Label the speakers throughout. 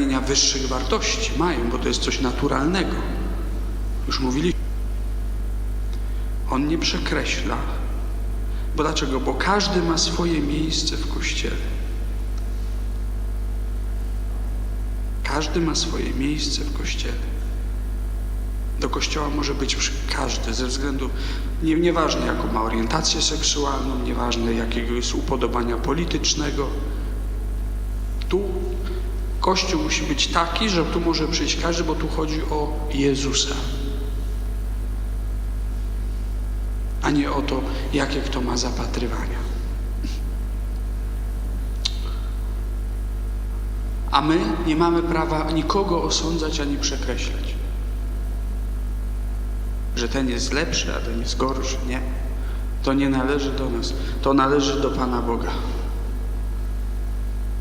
Speaker 1: pragnienia wyższych wartości. Mają, bo to jest coś naturalnego. Już mówiliśmy. On nie przekreśla. Bo dlaczego? Bo każdy ma swoje miejsce w kościele. Każdy ma swoje miejsce w kościele. Do kościoła może być każdy, ze względu, nie, nieważne jaką ma orientację seksualną, nieważne jakiego jest upodobania politycznego. Tu kościół musi być taki, że tu może przyjść każdy, bo tu chodzi o Jezusa. A nie o to, jakie kto ma zapatrywania. A my nie mamy prawa nikogo osądzać ani przekreślać. Że ten jest lepszy, a ten jest gorszy. Nie. To nie należy do nas. To należy do Pana Boga.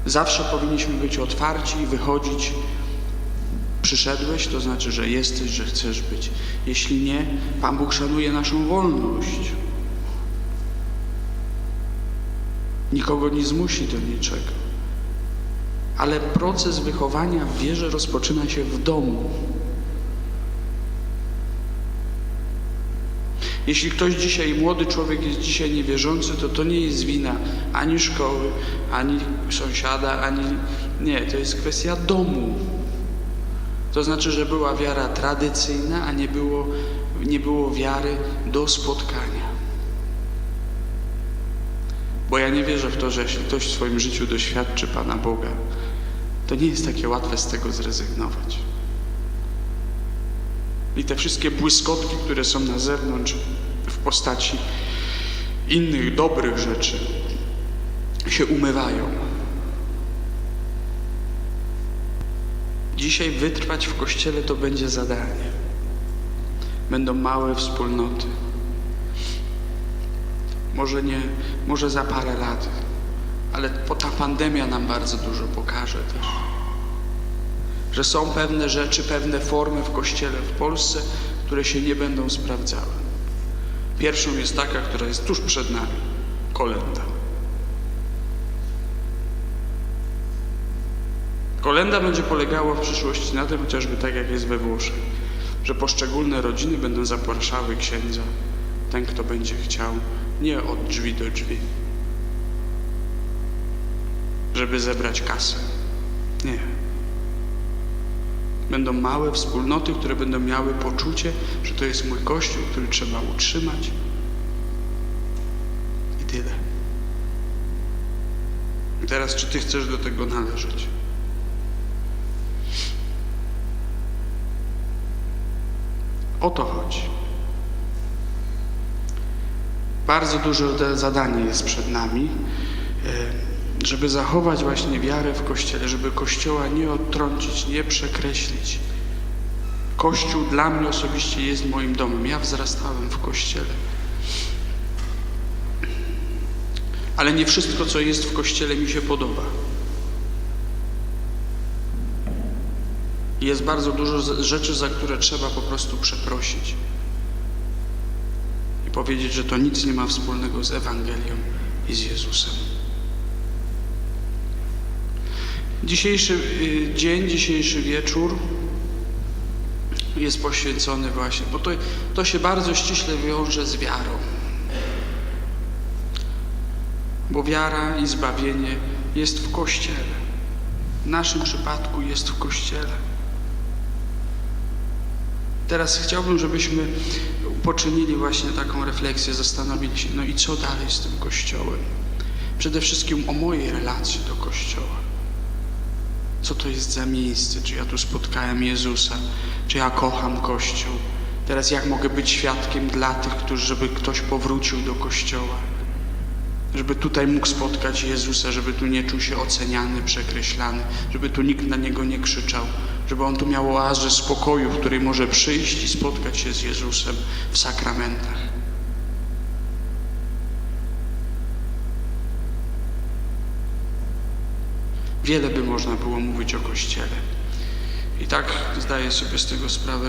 Speaker 1: Zawsze powinniśmy być otwarci i wychodzić. Przyszedłeś, to znaczy, że jesteś, że chcesz być. Jeśli nie, Pan Bóg szanuje naszą wolność. Nikogo nie zmusi do niczego. Ale proces wychowania w wierze rozpoczyna się w domu. Jeśli ktoś dzisiaj, młody człowiek jest dzisiaj niewierzący, to to nie jest wina ani szkoły, ani sąsiada, ani... Nie, to jest kwestia domu. To znaczy, że była wiara tradycyjna, a nie było, nie było wiary do spotkania. Bo ja nie wierzę w to, że jeśli ktoś w swoim życiu doświadczy Pana Boga, to nie jest takie łatwe z tego zrezygnować. I te wszystkie błyskotki, które są na zewnątrz w postaci innych dobrych rzeczy, się umywają. Dzisiaj wytrwać w kościele to będzie zadanie. Będą małe wspólnoty. Może nie, może za parę lat, ale ta pandemia nam bardzo dużo pokaże też. Że są pewne rzeczy, pewne formy w kościele w Polsce, które się nie będą sprawdzały. Pierwszą jest taka, która jest tuż przed nami kolenda. Kolenda będzie polegała w przyszłości na tym, chociażby tak jak jest we Włoszech, że poszczególne rodziny będą zapraszały księdza, ten kto będzie chciał, nie od drzwi do drzwi, żeby zebrać kasę. Nie. Będą małe wspólnoty, które będą miały poczucie, że to jest mój kościół, który trzeba utrzymać. I tyle. I teraz, czy ty chcesz do tego należeć? O to chodzi. Bardzo duże zadanie jest przed nami, e, żeby zachować właśnie wiarę w Kościele, żeby Kościoła nie odtrącić, nie przekreślić. Kościół dla mnie osobiście jest moim domem. Ja wzrastałem w Kościele. Ale nie wszystko, co jest w Kościele, mi się podoba. Jest bardzo dużo rzeczy, za które trzeba po prostu przeprosić. I powiedzieć, że to nic nie ma wspólnego z Ewangelią i z Jezusem. Dzisiejszy y, dzień, dzisiejszy wieczór jest poświęcony właśnie, bo to, to się bardzo ściśle wiąże z wiarą. Bo wiara i zbawienie jest w Kościele. W naszym przypadku jest w Kościele. Teraz chciałbym, żebyśmy poczynili właśnie taką refleksję, zastanowili się, no i co dalej z tym Kościołem? Przede wszystkim o mojej relacji do Kościoła. Co to jest za miejsce? Czy ja tu spotkałem Jezusa? Czy ja kocham Kościół? Teraz jak mogę być świadkiem dla tych, którzy, żeby ktoś powrócił do Kościoła? Żeby tutaj mógł spotkać Jezusa, żeby tu nie czuł się oceniany, przekreślany, żeby tu nikt na niego nie krzyczał, żeby on tu miał oazę spokoju, w której może przyjść i spotkać się z Jezusem w sakramentach. Wiele by można było mówić o Kościele. I tak zdaję sobie z tego sprawę,